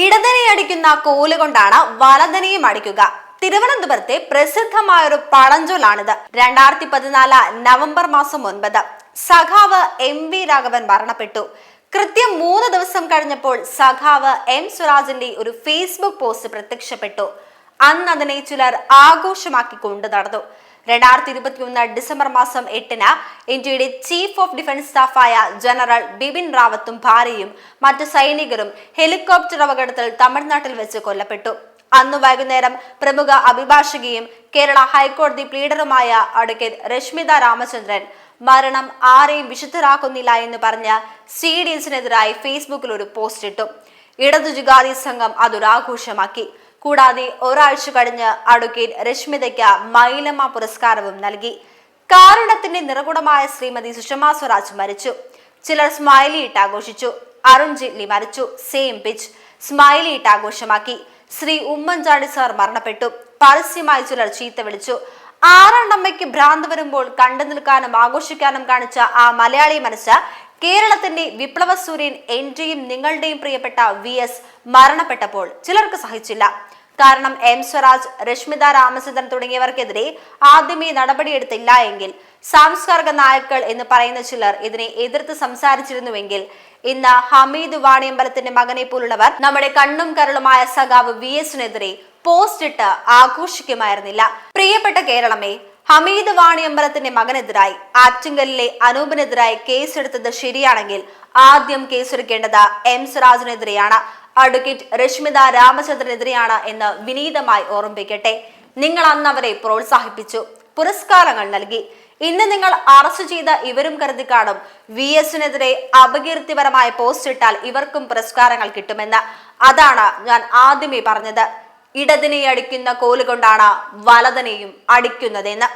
ഇടതനെ അടിക്കുന്ന കോലുകൊണ്ടാണ് വലതനെയും അടിക്കുക. തിരുവനന്തപുരത്തെ പ്രസിദ്ധമായ ഒരു പഴഞ്ചൊല്ലാണിത്. രണ്ടായിരത്തി പതിനാല് നവംബർ മാസം ഒൻപത് സഖാവ് എം വി രാഘവൻ മരണപ്പെട്ടു. കൃത്യം മൂന്ന് ദിവസം കഴിഞ്ഞപ്പോൾ സഖാവ് എം സുരാജിന്റെ ഒരു ഫേസ്ബുക്ക് പോസ്റ്റ് പ്രത്യക്ഷപ്പെട്ടു. അന്ന് അതിനെ ചിലർ ആഘോഷമാക്കി കൊണ്ടു നടന്നു. രണ്ടായിരത്തി ഇരുപത്തിയൊന്ന് ഡിസംബർ മാസം എട്ടിന് ഇന്ത്യയുടെ ചീഫ് ഓഫ് ഡിഫൻസ് സ്റ്റാഫായ ജനറൽ ബിപിൻ റാവത്തും ഭാര്യയും മറ്റ് സൈനികരും ഹെലികോപ്റ്റർ അപകടത്തിൽ തമിഴ്നാട്ടിൽ വെച്ച് കൊല്ലപ്പെട്ടു. അന്ന് വൈകുന്നേരം പ്രമുഖ അഭിഭാഷകയും കേരള ഹൈക്കോടതി പ്ലീഡറുമായ അഡ്വക്കേറ്റ് രശ്മിത രാമചന്ദ്രൻ മരണം ആരെയും വിശുദ്ധരാക്കുന്നില്ല എന്ന് പറഞ്ഞ് സി ഡി എസിനെതിരായി ഫേസ്ബുക്കിൽ ഒരു പോസ്റ്റ് ഇട്ടു. ഇടതു ജുഗാദി സംഘം അതൊരാഘോഷമാക്കി കൂടാതെ ഒരാഴ്ച കഴിഞ്ഞ് അഡ്വക്കേറ്റ് രശ്മിതയ്ക്ക് മൈലമ്മ പുരസ്കാരവും നൽകി. കാരണത്തിന്റെ നിറകുടമായ ശ്രീമതി സുഷമ സ്വരാജ് മരിച്ചു. ചിലർ സ്മൈലി ഇട്ട് ആഘോഷിച്ചു. അരുൺ ജെയ്റ്റ്ലി മരിച്ചു. Same pitch. സ്മൈലി ഇട്ട് ആഘോഷമാക്കി. ശ്രീ ഉമ്മൻചാണ്ടി സാർ മരണപ്പെട്ടു. പരസ്യമായി ചിലർ ചീത്ത വിളിച്ചു. ആറെണ്ണമ്മയ്ക്ക് ഭ്രാന്ത് വരുമ്പോൾ കണ്ടു നിൽക്കാനും ആഘോഷിക്കാനും കാണിച്ച ആ മലയാളി മനസ്സ് കേരളത്തിന്റെ വിപ്ലവ സൂര്യൻ എന്റെയും നിങ്ങളുടെയും പ്രിയപ്പെട്ട വി എസ് മരണപ്പെട്ടപ്പോൾ ചിലർക്ക് സഹിച്ചില്ല. കാരണം എം സ്വരാജ് രശ്മിത രാമചന്ദ്രൻ തുടങ്ങിയവർക്കെതിരെ ആദ്യമേ നടപടിയെടുത്തില്ല എങ്കിൽ സാംസ്കാരിക നായക്കൾ എന്ന് പറയുന്ന ചിലർ ഇതിനെ എതിർത്ത് സംസാരിച്ചിരുന്നുവെങ്കിൽ ഇന്ന് ഹമീദ് വാണിയമ്പലത്തിന്റെ മകനെ പോലുള്ളവർ നമ്മുടെ കണ്ണും കരളുമായ സഖാവ് വി എസിനെതിരെ പോസ്റ്റ് ഇട്ട് ആഘോഷിക്കുമായിരുന്നില്ല. പ്രിയപ്പെട്ട കേരളമേ ഹമീദ് വാണിയമ്പലത്തിന്റെ മകനെതിരായി ആറ്റിങ്കലിലെ അനൂപിനെതിരായി കേസെടുത്തത് ശരിയാണെങ്കിൽ ആദ്യം കേസെടുക്കേണ്ടത് എം സിറാജിനെതിരെയാണ്. അഡ്വക്കേറ്റ് രശ്മിത രാമചന്ദ്രനെതിരെയാണ് എന്ന് വിനീതമായി ഓർമ്മിപ്പിക്കട്ടെ. നിങ്ങൾ അന്ന് അവരെ പ്രോത്സാഹിപ്പിച്ചു. പുരസ്കാരങ്ങൾ നൽകി. ഇന്ന് നിങ്ങൾ അറസ്റ്റ് ചെയ്ത ഇവരും കരുതി കാണും. വി എസിനെതിരെ അപകീർത്തിപരമായ പോസ്റ്റ് ഇട്ടാൽ ഇവർക്കും പുരസ്കാരങ്ങൾ കിട്ടുമെന്ന്. അതാണ് ഞാൻ ആദ്യമേ പറഞ്ഞത്. ഇടതിനെ അടിക്കുന്ന കോലുകൊണ്ടാണ് വലതനെയും അടിക്കുന്നതെന്ന്